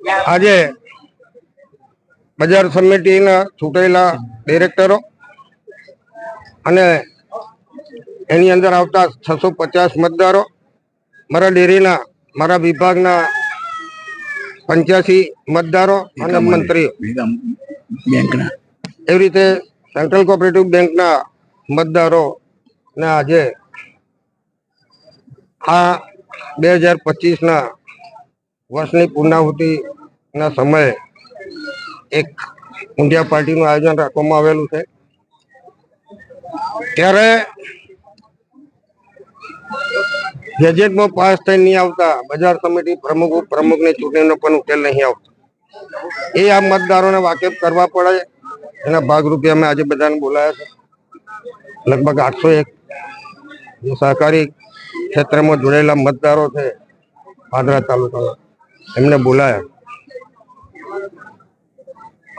આજે બજાર સમિતિના ચૂંટાયેલા ડિરેક્ટરો અને એની અંદર આવતા છસો પચાસ મતદારો મારા ડેરીના મારા વિભાગના પંચ્યાસી મતદારો અને મંત્રીઓ. બેંકના. એવી રીતે સેન્ટ્રલ કોઓપરેટિવ બેંકના મતદારો ને આજે આ બે હજાર પચીસના વર્ષની પૂર્ણાહુતિના સમયે એક ઊંધિયા પાર્ટીનું આયોજન રાખવામાં આવેલું છે. ત્યારે ગેજેટમાં પાસ થઈ નહીં આવતા બજાર સમિતિ પ્રમુખ, પ્રમુખની ચૂંટણીનો પણ ઉકેલ નહીં આવતો. એ આ મતદારોને વાકેફ કરવા પડે એના ભાગરૂપે અમે આજે બધાને બોલાયા છે. લગભગ આઠસો એક જે સહકારી ક્ષેત્રમાં જોડાયેલા મતદારો છે પાદરા તાલુકાના એમને બોલાયા.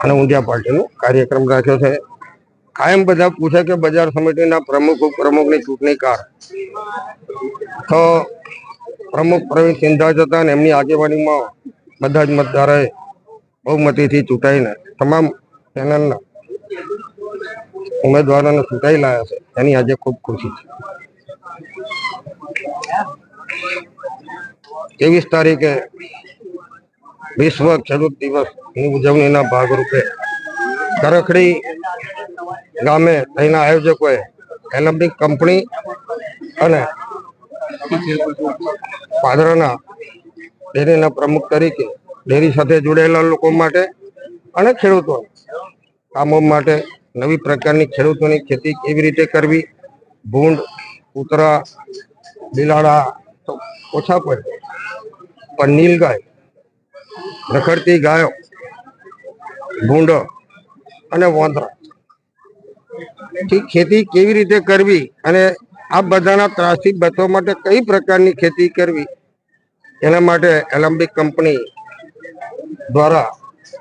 અને ઊંધિયા પાર્ટીનો કાર્યક્રમ રાખ્યો છે. કાયમ બધા પૂછે કે બજાર સમિતિના પ્રમુખ, ઉપપ્રમુખની ચૂંટણી કાર તો પ્રમુખ પ્રવીણ સિંધા જ હતા અને એમની આગેવાનીમાં બધા જ મતદારોએ બહુમતીથી ચૂંટાઈને તમામ પેનલના ઉમેદવારોને ચૂંટાઈ લાયા છે. એની આજે ખૂબ ખુશી છે. ત્રેવીસ તારીખે વિશ્વ ખેડૂત દિવસની ઉજવણીના ભાગરૂપે કરખડી ગામે અહીંના આયોજકોએ એલમ્પિક કંપની અને પાદરાના ડેરીના પ્રમુખ તરીકે ડેરી સાથે જોડાયેલા લોકો માટે અને ખેડૂતો કામો માટે નવી પ્રકારની ખેડૂતોની ખેતી કેવી રીતે કરવી? ભૂંડ, કૂતરા, બિલાડા ઓછા પડે. પણ નીલગાય રખડતી ગાયો, ભૂંડો અને વાંદરા. ખેતી કેવી રીતે કરવી અને આ બધાના ત્રાસથી બચવા માટે કઈ પ્રકારની ખેતી કરવી એના માટે એલમ્બિક કંપની દ્વારા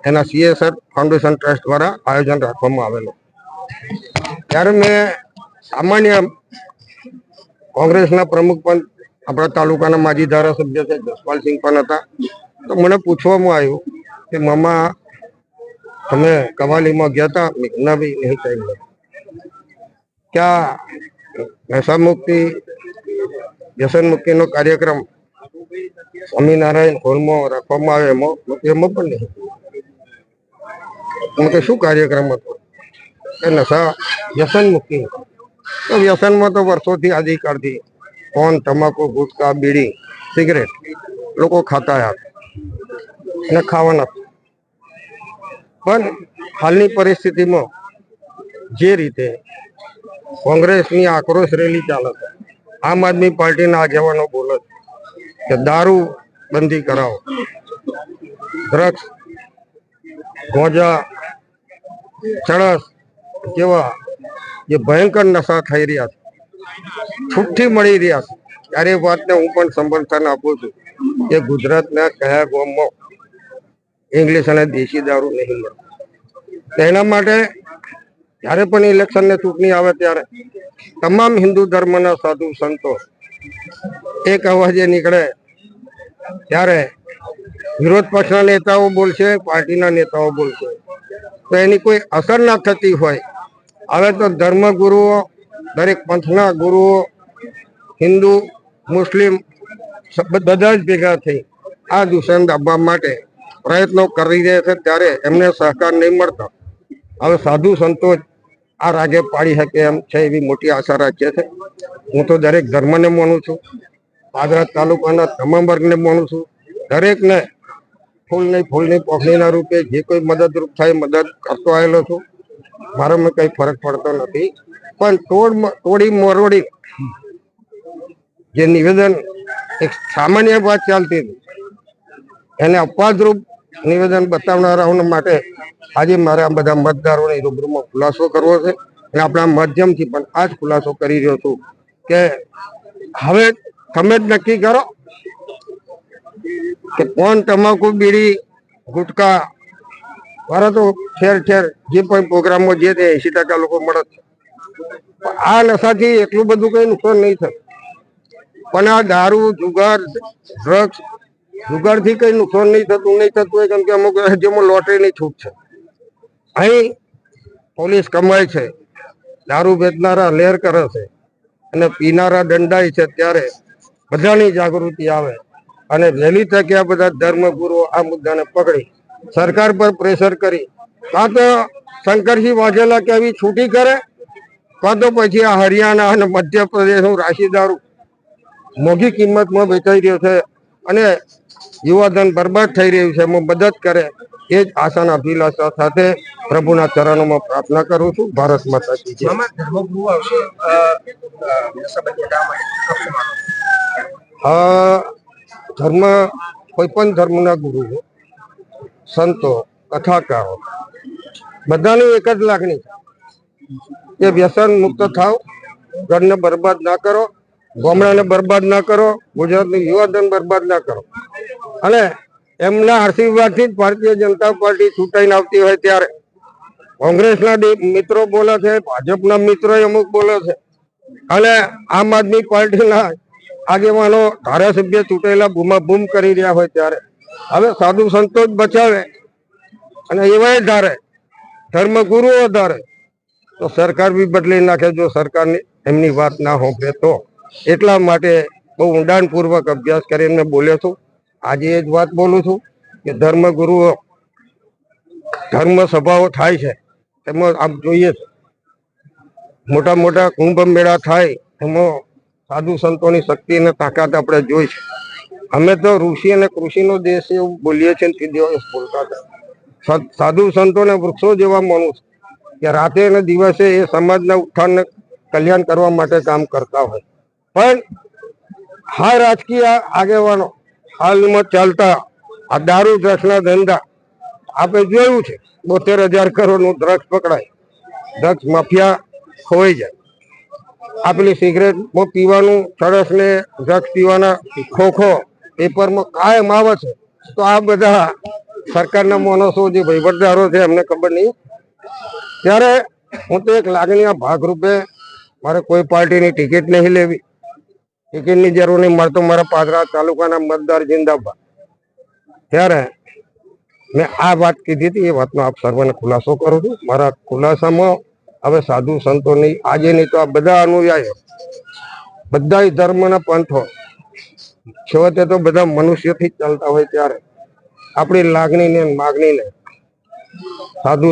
એના સીએસઆર ફાઉન્ડેશન ટ્રસ્ટ દ્વારા આયોજન રાખવામાં આવેલું. ત્યારે મેં સામાન્ય કોંગ્રેસના પ્રમુખ પણ આપણા તાલુકાના માજી ધારાસભ્ય છે, જસપાલસિંહ પણ હતા. તો મને પૂછવામાં આવ્યું કે મામા તમે કવાલીમાં ગયા હતા મેં કીધું, ના ભાઈ નહીં ચાલ્યો. ક્યાં નશા મુક્તિ વ્યસન મુક્તિનો કાર્યક્રમ સ્વામિનારાયણ હોલમાં રાખવામાં આવે એમાં એમાં પણ નહીં. મેં કે શું કાર્યક્રમ હતો? કે નશા વ્યસન મુક્તિ. તો વ્યસનમાં તો વર્ષોથી આદિકાળથી ફોન તમાકુ ગુટકા બીડી સિગરેટ લોકો ખાતા હતા. અને ખાવાના. પણ હાલની પરિસ્થિતિમાં જે રીતે કોંગ્રેસની આક્રોશ રેલી ચાલે છે, આમ આદમી પાર્ટીના આગેવાનો બોલે છે કે દારૂ બંધી કરાવો. ડ્રગ્સ ગોજા ચણસ જેવા જે ભયંકર નશા થઈ રહ્યા છે, છૂટથી મળી રહ્યા છે. ત્યારે વાતને હું પણ સમર્થન આપું છું કે ગુજરાતના કયા ગામમાં ઇંગ્લિશ અને દેશી દારૂ નહીં મળે તેના માટે જ્યારે પણ ઇલેક્શન ને ચૂંટણી આવે ત્યારે તમામ હિન્દુ ધર્મના સાધુ સંતો એક અવાજે નીકળે ત્યારે વિરોધ પક્ષના નેતાઓ બોલશે, પાર્ટીના નેતાઓ બોલશે. તો એની કોઈ અસર ના થતી હોય. હવે તો ધર્મગુરુઓ, દરેક પંથના ગુરુઓ, હિન્દુ, મુસ્લિમ બધા જ ભેગા થઈ આ દૂષણ દાબવા માટે પ્રયત્નો કરી રહ્યા છે ત્યારે એમને સહકાર નહીં મળતો. હવે સાધુ સંતો આ રાજ્ય પાડી શકે એમ છે એવી મોટી આશા રાખીએ છે. હું તો દરેક ધર્મને માનું છું. પાદરા તાલુકાના તમામ વર્ગને માનું છું. દરેકને ફૂલની ફૂલની પોખણીના રૂપે જે કોઈ મદદરૂપ થાય મદદ કરતો આવેલો છું. મારામાં કંઈ ફરક પડતો નથી. પણ તોડ તોડી મરોડી જે નિવેદન એક સામાન્ય વાત ચાલતી હતી. એને અપવાદરૂપ નિવેદન બતાવનારાઓને માટે આજે મારે આ બધા મતદારોને રૂબરૂમાં ખુલાસો કરવો છે અને આપણા માધ્યમથી પણ આ જ ખુલાસો કરી રહ્યો છું કે હવે તમે જ નક્કી કરો કે કોણ તમાકુ, બીડી, ગુટકા મારા તો ઠેર ઠેર જે પણ પ્રોગ્રામો જે તે એસી ટકા લોકો મળે છે. આ નશાથી એટલું બધું કઈ નુકસાન નહીં થાય પણ આ દારૂ, જુગાર, ડ્રગ્સ જુગાડથી કઈ નુકસાન નહીં થતું નહીં થતું હોય કેમ કે અમુક રાજ્યોમાં લોટરીની છૂટ છે. અહીં પોલીસ કમાય છે, દારૂ વેચનારા લેર કરે છે અને પીનારા દંડાય છે ત્યારે બધાની જાગૃતિ આવે અને વહેલી તકે આ બધા ધર્મગુરુઓ આ મુદ્દાને પકડી સરકાર પર પ્રેશર કરી. કાં તો શંકરસિંહ વાઘેલા કે આવી છૂટી કરે, કાં તો પછી આ હરિયાણા અને મધ્યપ્રદેશનું રાશી દારૂ મોંઘી કિંમતમાં વેચાઈ રહ્યો છે અને યુવાધન બરબાદ થઈ રહ્યું છે. એમાં મદદ કરે એ જ આશાના અભિલાષા સાથે પ્રભુના ચરણોમાં પ્રાર્થના કરું છું. ભારત માતા કી જય. ધર્મ કોઈ પણ ધર્મના ગુરુ સંતો કથાકારો બધાની એક જ લાગણી છે કે વ્યસન મુક્ત થાવ ઘરને બરબાદ ના કરો ગામડાને બરબાદ ના કરો, ગુજરાતનું યુવાધન બરબાદ ના કરો. અને એમના આશીર્વાદથી જ ભારતીય જનતા પાર્ટી ચૂંટાઈને આવતી હોય ત્યારે કોંગ્રેસના મિત્રો બોલે છે, ભાજપના મિત્રો અમુક બોલે છે. અને આમ આદમી પાર્ટીના આગેવાનો ધારાસભ્ય ચૂંટાયેલા બૂમાબૂમ કરી રહ્યા હોય ત્યારે. હવે સાધુ સંતો જ બચાવે. અને એવાય ધારે, ધર્મગુરુઓ ધારે. તો સરકાર બી બદલી નાખે જો સરકારની એમની વાત ના હોંપે તો. એટલા માટે બહુ ઊંડાણપૂર્વક અભ્યાસ કરીને બોલ્યો છું. આજે એ જ વાત બોલું છું કે ધર્મગુરુઓ ધર્મ સભાઓ થાય છે એમાં આપ જોઈએ મોટા મોટા કુંભ મેળા થાય, એમાં સાધુ સંતોની શક્તિ અને તાકાત આપણે જોઈ છે. અમે તો ઋષિ અને કૃષિનો દેશ એવું બોલીએ છીએ તે દિવસ બોલતા હતા. સાધુ સંતોને વૃક્ષો જેવા માનું છે, કે રાતે અને દિવસે એ સમાજના ઉત્થાનને કલ્યાણ કરવા માટે કામ કરતા હોય. પણ હા, રાજકીય આગેવાનો હાલમાં ચાલતા આ દારૂ ડ્રગ્સના ધંધા. આપણે જોયું છે, બોતેર હજાર કરોડનું ડ્રગ્સ પકડાય. ડ્રગ્સ માફિયા ખોવાઈ જાય. આપેલી પેલી સિગરેટ પીવાનું સરસ ને ડ્રગ્સ પીવાના ખોખો પેપરમાં કાયમ આવે છે. તો આ બધા સરકારના માણસો જે વહીવટદારો છે, એમને ખબર નહીં. ત્યારે હું તો એક લાગણીના ભાગરૂપે મારે કોઈ પાર્ટીની ટિકિટ નહીં લેવી. ટિકિટની જરૂર નહીં મળતો. મારા પાદરા તાલુકાના મતદાર જિંદાબાદ. ત્યારે મેં આ વાત કીધી હતી, એ વાતનો આપ સર્વને ખુલાસો કરું છું. મારા ખુલાસામાં હવે સાધુ સંતોની આજે નહીં તો આ બધા અનુયાયીઓ બધા ધર્મના પંથો, છેવટે તો બધા મનુષ્યથી ચાલતા હોય ત્યારે. આપણી લાગણીને માગણીને સાધુ